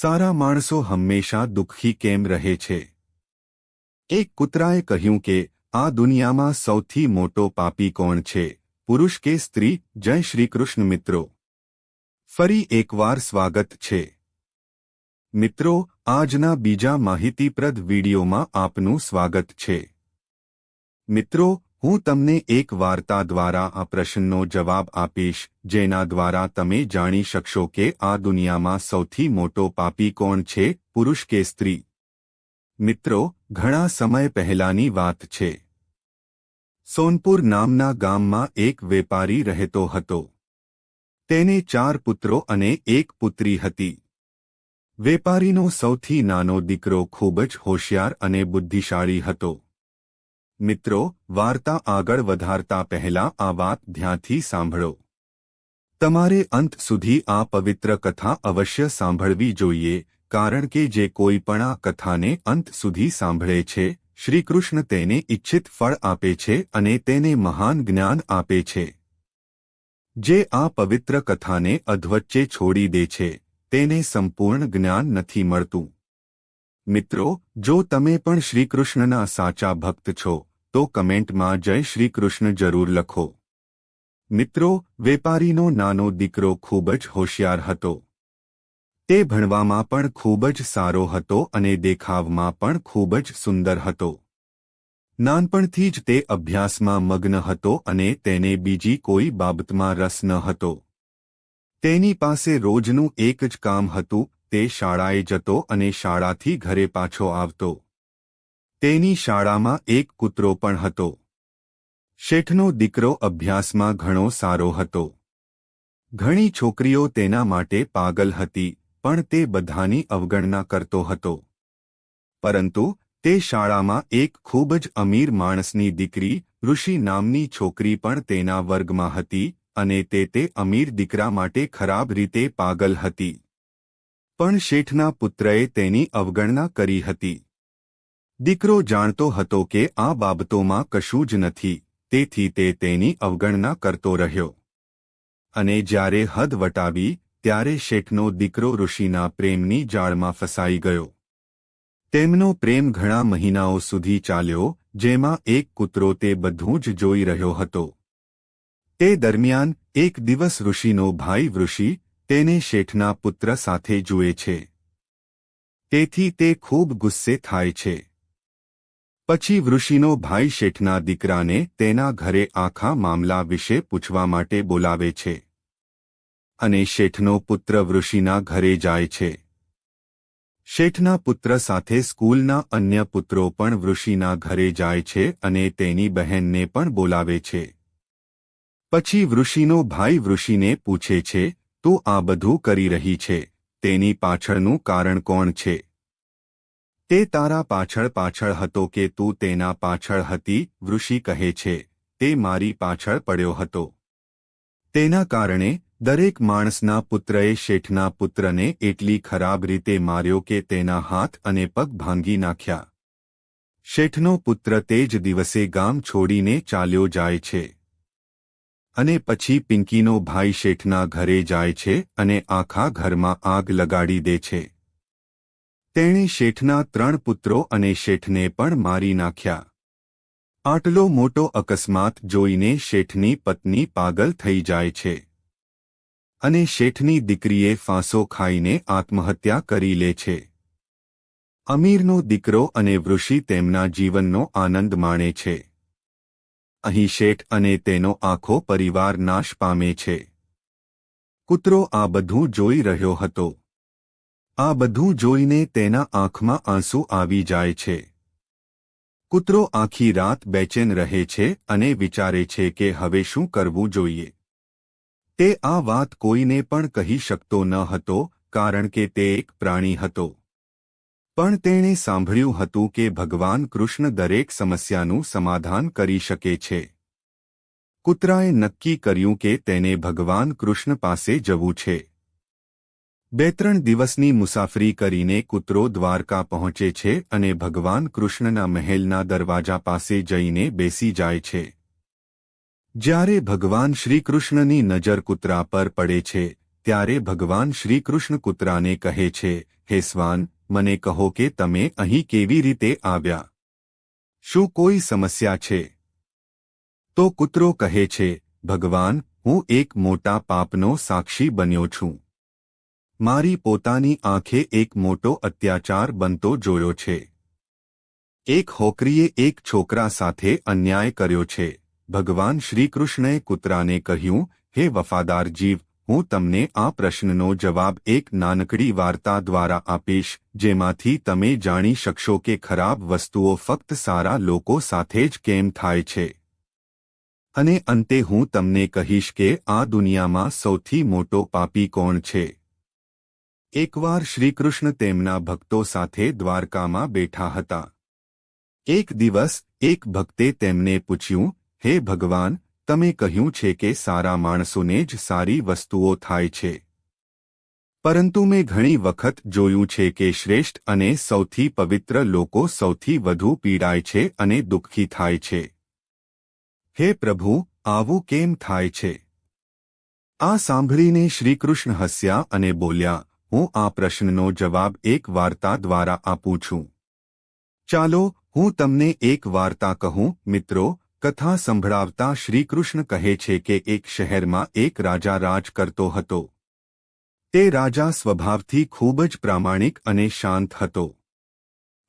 સારા માણસો હંમેશા દુઃખી કેમ રહે છે? એક કૂતરાએ કહ્યું કે, આ દુનિયામાં સૌથી મોટો પાપી કોણ છે? પુરુષ કે સ્ત્રી? જય શ્રી કૃષ્ણ મિત્રો. ફરી એકવાર સ્વાગત છે. મિત્રો, આજના બીજા માહિતીપ્રદ વિડીયોમાં આપનું સ્વાગત છે. મિત્રો હું તમને એક વાર્તા દ્વારા આ પ્રશ્નનો જવાબ આપીશ, જેના દ્વારા તમે જાણી શકશો કે આ દુનિયામાં સૌથી મોટો પાપી કોણ છે, પુરુષ કે સ્ત્રી. મિત્રો, ઘણા સમય પહેલાની વાત છે. સોનપુર નામના ગામમાં એક વેપારી રહેતો હતો. તેને ચાર પુત્રો અને એક પુત્રી હતી. વેપારીનો સૌથી નાનો દીકરો ખૂબ જ હોશિયાર અને બુદ્ધિશાળી હતો. મિત્રો, વાર્તા આગળ વધારતા પહેલા આ વાત ધ્યાનથી સાંભળો. તમારે અંત સુધી આ પવિત્ર કથા અવશ્ય સાંભળવી જોઈએ, કારણ કે જે કોઈ પણ આ કથાને અંત સુધી સાંભળે છે, શ્રીકૃષ્ણ તેને ઇચ્છિત ફળ આપે છે અને તેને મહાન જ્ઞાન આપે છે. જે આ પવિત્ર કથાને અધવચ્ચે છોડી દે છે, તેને સંપૂર્ણ જ્ઞાન નથી મળતું. મિત્રો, જો તમે પણ શ્રીકૃષ્ણના સાચા ભક્ત છો તો કમેન્ટમાં જય શ્રી કૃષ્ણ જરૂર લખો. મિત્રો, વેપારીનો નાનો દીકરો ખૂબ જ હોશિયાર હતો. તે ભણવામાં પણ ખૂબ જ સારો હતો અને દેખાવમાં પણ ખૂબ જ સુંદર હતો. નાનપણથી જ તે અભ્યાસમાં મગ્ન હતો અને તેને બીજી કોઈ બાબતમાં રસ ન હતો. તેની પાસે રોજનું એક જ કામ હતું, તે શાળાએ જતો અને શાળાથી ઘરે પાછો આવતો. તેની શાળામાં એક કૂતરો પણ હતો. શેઠનો દીકરો અભ્યાસમાં ઘણો સારો હતો. ઘણી છોકરીઓ તેના માટે પાગલ હતી, પણ તે બધાની અવગણના કરતો હતો. પરંતુ, તે શાળામાં એક ખૂબ જ અમીર માણસની દીકરી, ઋષિ નામની છોકરી પણ તેના વર્ગમાં હતી અને તે તે અમીર દીકરા માટે ખરાબ રીતે પાગલ હતી. પણ શેઠના પુત્રએ તેની અવગણના કરી હતી. દીકરો જાણતો હતો કે આ બાબતોમાં કશું જ નથી, તેથી તે તેની અવગણના કરતો રહ્યો. અને જ્યારે હદ વટાવી, ત્યારે શેઠનો દીકરો ઋષિના પ્રેમની જાળમાં ફસાઈ ગયો. તેમનો પ્રેમ ઘણા મહિનાઓ સુધી ચાલ્યો, જેમાં એક કૂતરો તે બધું જ જોઈ રહ્યો હતો. તે દરમિયાન, એક દિવસ ઋષિનો ભાઈ વૃષિ, તેને શેઠના પુત્ર સાથે જુએ છે. તેથી તે ખૂબ ગુસ્સે થાય છે. પછી વૃષિનો ભાઈ શેઠના દીકરાને તેના ઘરે આખા મામલા વિશે પૂછવા માટે બોલાવે છે. અને શેઠનો પુત્ર વૃષિના ઘરે જાય છે. શેઠના પુત્ર સાથે સ્કૂલના અન્ય પુત્રો પણ વૃષિના ઘરે જાય છે અને તેની બહેનને પણ બોલાવે છે. પછી વૃષિનો ભાઈ વૃષિને પૂછે છે, તું આ બધું કરી રહી છે, તેની પાછળનું કારણ કોણ છે? તે તારા પાછળ પાછળ હતો કે તું તેના પાછળ હતી, વૃષિ કહે છે, તે મારી પાછળ પડ્યો હતો. તેના કારણે, દરેક માણસના પુત્રએ શેઠના પુત્રને એટલી ખરાબ રીતે માર્યો કે તેના હાથ અને પગ ભાંગી નાખ્યા. શેઠનો પુત્ર તે જ દિવસે ગામ છોડીને ચાલ્યો જાય છે. અને પછી પિંકીનો ભાઈ શેઠના ઘરે જાય છે અને આખા ઘરમાં આગ લગાડી દે છે. તેણે શેઠના ત્રણ પુત્રો અને શેઠને પણ મારી નાખ્યા. આટલો મોટો અકસ્માત જોઈને શેઠની પત્ની પાગલ થઈ જાય છે. અને શેઠની દીકરીએ ફાંસો ખાઈને આત્મહત્યા કરી લે છે. અમીરનો દીકરો અને વૃષિ તેમના જીવનનો આનંદ માણે છે. અહીં શેઠ અને તેનો આખો પરિવાર નાશ પામે છે. કૂતરો આ બધું જોઈ રહ્યો હતો. આ બધું જોઈને તેના આંખમાં આંસુ આવી જાય છે. કૂતરો આખી રાત બેચેન રહે છે અને વિચારે છે કે હવે શું કરવું જોઈએ. તે આ વાત કોઈને પણ કહી શકતો ન હતો, કારણ કે તે એક પ્રાણી હતો. પણ તેણે સાંભળ્યું હતું કે ભગવાન કૃષ્ણ દરેક સમસ્યાનું સમાધાન કરી શકે છે. કૂતરાએ નક્કી કર્યું કે તેને ભગવાન કૃષ્ણ પાસે જવું છે. બે ત્રણ દિવસની મુસાફરી કરીને કૂતરો દ્વારકા પહોંચે છે અને ભગવાન કૃષ્ણના મહેલના દરવાજા પાસે જઈને બેસી જાય છે. જ્યારે ભગવાન શ્રીકૃષ્ણની નજર કૂતરા પર પડે છે, ત્યારે ભગવાન શ્રીકૃષ્ણ કૂતરાને કહે છે, હે સ્વાન મને કહો કે તમે અહીં કેવી રીતે આવ્યા? શું કોઈ સમસ્યા છે? તો કૂતરો કહે છે, ભગવાન, હું એક મોટા પાપનો સાક્ષી બન્યો છું. મારી પોતાની આંખે એક મોટો અત્યાચાર બનતો જોયો છે. એક હોકરીએ એક છોકરા સાથે અન્યાય કર્યો છે. ભગવાન શ્રીકૃષ્ણએ કૂતરાને કહ્યું, હે વફાદાર જીવ, હું તમને આ પ્રશ્નનો જવાબ એક નાનકડી વાર્તા દ્વારા આપીશ, જેમાંથી તમે જાણી શકશો કે ખરાબ વસ્તુઓ ફક્ત સારા લોકો સાથે જ કેમ થાય છે. અને અંતે હું તમને કહીશ કે આ દુનિયામાં સૌથી મોટો પાપી કોણ છે? એકવાર શ્રીકૃષ્ણ તેમના ભક્તો સાથે દ્વારકામાં બેઠા હતા. એક દિવસ, એક ભક્તે તેમને પૂછ્યું, હે ભગવાન, તમે કહ્યું છે કે સારા માણસોને જ સારી વસ્તુઓ થાય છે. પરંતુ મેં ઘણી વખત જોયું છે કે શ્રેષ્ઠ અને સૌથી પવિત્ર લોકો સૌથી વધુ પીડાય છે અને દુઃખી થાય છે. હે પ્રભુ, આવું કેમ થાય છે? આ સાંભળીને શ્રીકૃષ્ણ હસ્યા અને બોલ્યા હું આ પ્રશ્નનો જવાબ એક વાર્તા દ્વારા આપું છું. ચાલો, હું તમને એક વાર્તા કહું. મિત્રો, કથા સંભળાવતા શ્રીકૃષ્ણ કહે છે કે એક શહેરમાં એક રાજા રાજ કરતો હતો. તે રાજા સ્વભાવથી ખૂબ જ પ્રામાણિક અને શાંત હતો.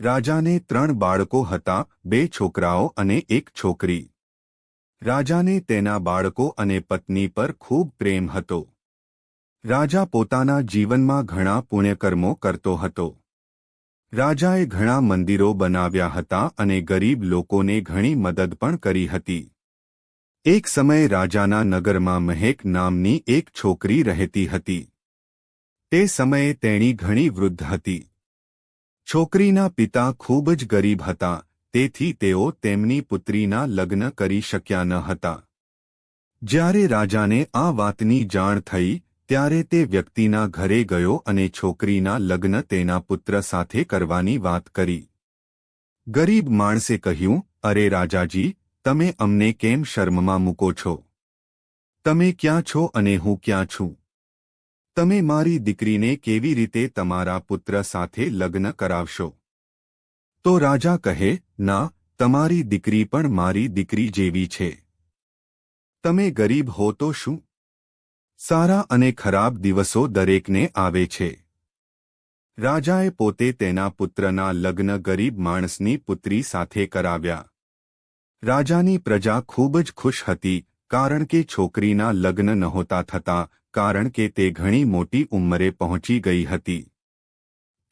રાજાને ત્રણ બાળકો હતા, બે છોકરાઓ અને એક છોકરી. રાજાને તેના બાળકો અને પત્ની પર ખૂબ પ્રેમ હતો. રાજા પોતાના જીવનમાં ઘણા પુણ્યકર્મો કરતો હતો. રાજાએ ઘણા મંદિરો બનાવ્યા હતા અને ગરીબ લોકોને ઘણી મદદ પણ કરી હતી. એક સમયે રાજાના નગરમાં મહેક નામની એક છોકરી રહેતી હતી. તે સમયે તેણી ઘણી વૃદ્ધ હતી. છોકરીના પિતા ખૂબ જ ગરીબ હતા, તેથી તેઓ તેમની પુત્રીના લગ્ન કરી શક્યા ન હતા. જ્યારે રાજાને આ વાતની જાણ થઈ ત્યારે તે વ્યક્તિના ઘરે ગયો અને છોકરીના લગ્ન તેના પુત્ર સાથે કરવાની વાત કરી. ગરીબ માણસે કહ્યું, અરે રાજાજી, તમે અમને કેમ શર્મમાં મૂકો છો? તમે ક્યાં છો અને હું ક્યાં છું? તમે મારી દીકરીને કેવી રીતે તમારા પુત્ર સાથે લગ્ન કરાવશો? તો રાજા કહે, ના, તમારી દીકરી પણ મારી દીકરી જેવી છે. તમે ગરીબ હો તો શું? સારા અને ખરાબ દિવસો દરેકને આવે છે. રાજાએ પોતે તેના પુત્રના લગ્ન ગરીબ માણસની પુત્રી સાથે કરાવ્યા. રાજાની પ્રજા ખૂબ જ ખુશ હતી, કારણ કે છોકરીના લગ્ન નહોતા થતા, કારણ કે તે ઘણી મોટી ઉંમરે પહોંચી ગઈ હતી.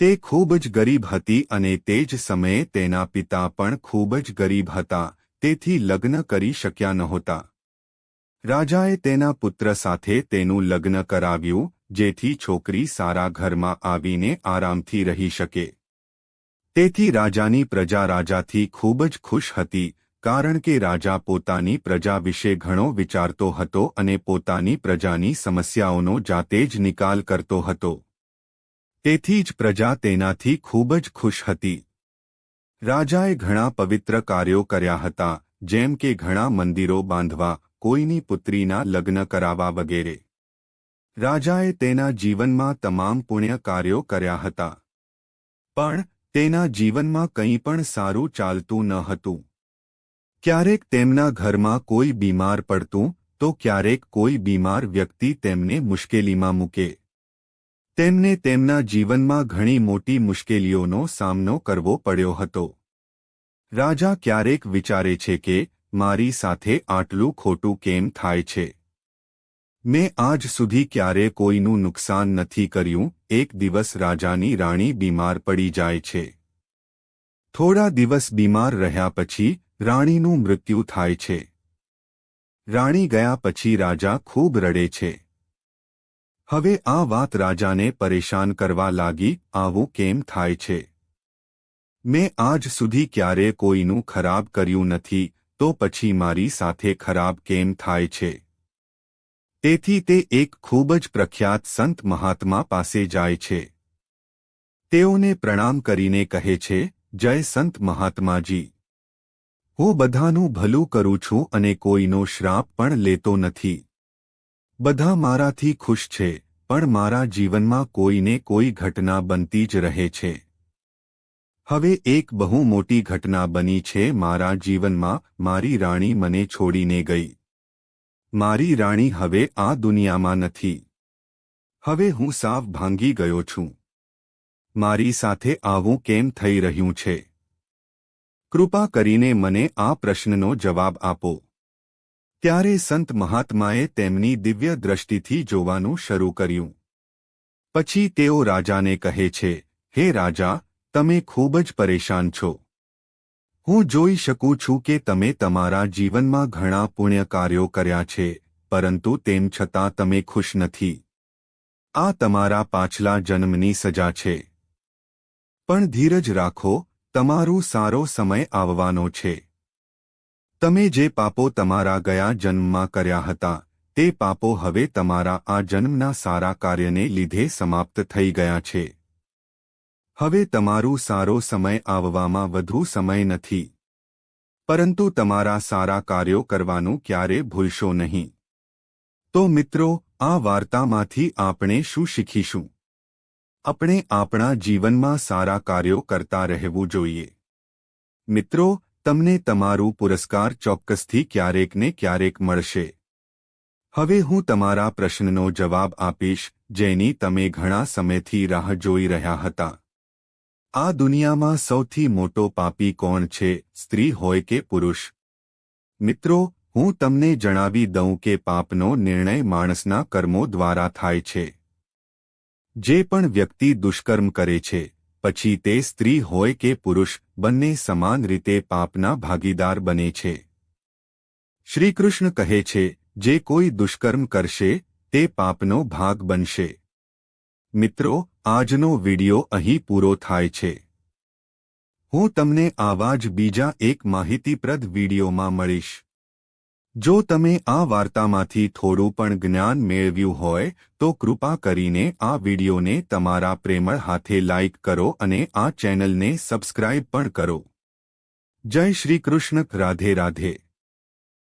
તે ખૂબ જ ગરીબ હતી અને તે જ સમયે તેના પિતા પણ ખૂબ જ ગરીબ હતા, તેથી લગ્ન કરી શક્યા નહોતા. રાજાએ તેના પુત્ર સાથે તેનું લગ્ન કરાવ્યું, જેથી છોકરી સારા ઘરમાં આવીને આરામથી રહી શકે. તેથી રાજાની પ્રજા રાજાથી ખૂબ જ ખુશ હતી, કારણ કે રાજા પોતાની પ્રજા વિશે ઘણો વિચારતો હતો અને પોતાની પ્રજાની સમસ્યાઓનો જાતે જ નિકાલ કરતો હતો. તેથી જ પ્રજા તેનાથી ખૂબ જ ખુશ હતી. રાજાએ ઘણા પવિત્ર કાર્યો કર્યા હતા, જેમ કે ઘણા મંદિરો બાંધવા કોઈની પુત્રીના લગ્ન કરાવવા વગેરે. રાજાએ તેના જીવનમાં તમામ પુણ્ય કાર્યો કર્યા હતા. પણ તેના જીવનમાં કંઈ પણ સારું ચાલતું ન હતું. ક્યારેક તેમના ઘરમાં કોઈ બીમાર પડતું, તો ક્યારેક કોઈ બીમાર વ્યક્તિ તેમને મુશ્કેલીમાં મૂકે. તેમને તેમના જીવનમાં ઘણી મોટી મુશ્કેલીઓનો સામનો કરવો પડ્યો હતો. રાજા ક્યારેક વિચારે છે કે મારી સાથે આટલું ખોટું કેમ થાય છે? મેં આજ સુધી ક્યારે કોઈનું નુકસાન નથી કર્યું, એક દિવસ રાજાની રાણી બીમાર પડી જાય છે. થોડા દિવસ બીમાર રહ્યા પછી રાણીનું મૃત્યુ થાય છે. રાણી ગયા પછી રાજા ખૂબ રડે છે. હવે આ વાત રાજાને પરેશાન કરવા લાગી, આવું કેમ થાય છે? મેં આજ સુધી ક્યારે કોઈનું ખરાબ કર્યું નથી. તો પછી મારી સાથે ખરાબ કેમ થાય છે? તેથી તે એક ખૂબ જ પ્રખ્યાત સંત મહાત્મા પાસે જાય છે. તેઓને પ્રણામ કરીને કહે છે, જય સંત મહાત્માજી. હું બધાનું ભલું કરું છું અને કોઈનો શ્રાપ પણ લેતો નથી. બધા મારાથી ખુશ છે, પણ મારા જીવનમાં કોઈને કોઈ ઘટના બનતી જ રહે છે. હવે એક બહુ મોટી ઘટના બની છે, મારા જીવનમાં, મારી રાણી મને છોડીને ગઈ. મારી રાણી હવે આ દુનિયામાં નથી. હવે હું સાવ ભાંગી ગયો છું. મારી સાથે આવું કેમ થઈ રહ્યું છે? કૃપા કરીને મને આ પ્રશ્નનો જવાબ આપો. ત્યારે સંત મહાત્માએ તેમની દિવ્ય દ્રષ્ટિથી જોવાનું શરૂ કર્યું. પછી તેઓ રાજાને કહે છે, હે રાજા તમે ખૂબ જ પરેશાન છો. હું જોઈ શકું છું કે તમે તમારા જીવનમાં ઘણા પુણ્ય કાર્યો કર્યા છે, પરંતુ તેમ છતાં તમે ખુશ નથી. આ તમારા પાછલા જન્મની સજા છે. પણ ધીરજ રાખો, તમારું સારો સમય આવવાનો છે. તમે જે પાપો તમારા ગયા જન્મમાં કર્યા હતા, તે પાપો હવે તમારા આ જન્મના સારા કાર્યને લીધે સમાપ્ત થઈ ગયા છે. હવે તમારું સારો સમય આવવામાં વધુ સમય નથી. પરંતુ તમારા સારા કાર્યો કરવાનું ક્યારે ભૂલશો નહીં. તો મિત્રો, આ વાર્તામાંથી આપણે શું શીખીશું? આપણે આપણા જીવનમાં સારા કાર્યો કરતા રહેવું જોઈએ. મિત્રો, તમને તમારું પુરસ્કાર ચોક્કસથી ક્યારેક ને ક્યારેક મળશે. હવે હું તમારા પ્રશ્નનો જવાબ આપીશ, જેની તમે ઘણા સમયથી રાહ જોઈ રહ્યા હતા. આ દુનિયામાં સૌથી મોટો પાપી કોણ છે, સ્ત્રી હોય કે પુરુષ? મિત્રો, હું તમને જણાવી દઉં કે પાપનો નિર્ણય માણસના કર્મો દ્વારા થાય છે. જે પણ વ્યક્તિ દુષ્કર્મ કરે છે, પછી તે સ્ત્રી હોય કે પુરુષ, બંને સમાન રીતે પાપના ભાગીદાર બને છે. શ્રીકૃષ્ણ કહે છે, જે કોઈ દુષ્કર્મ કરશે, તે પાપનો ભાગ બનશે. મિત્રો આજનો વિડિયો અહીં પૂરો થાય છે. હું તમને આવા જ બીજા એક માહિતીપ્રદ વિડિયોમાં મળીશ. જો તમે આ વાર્તામાંથી થોડું પણ જ્ઞાન મેળવ્યું હોય, તો કૃપા કરીને આ વિડિયોને તમારા પ્રેમળ હાથે લાઇક કરો અને આ ચેનલને સબસ્ક્રાઇબ પણ કરો. જય શ્રી કૃષ્ણ, રાધે રાધે.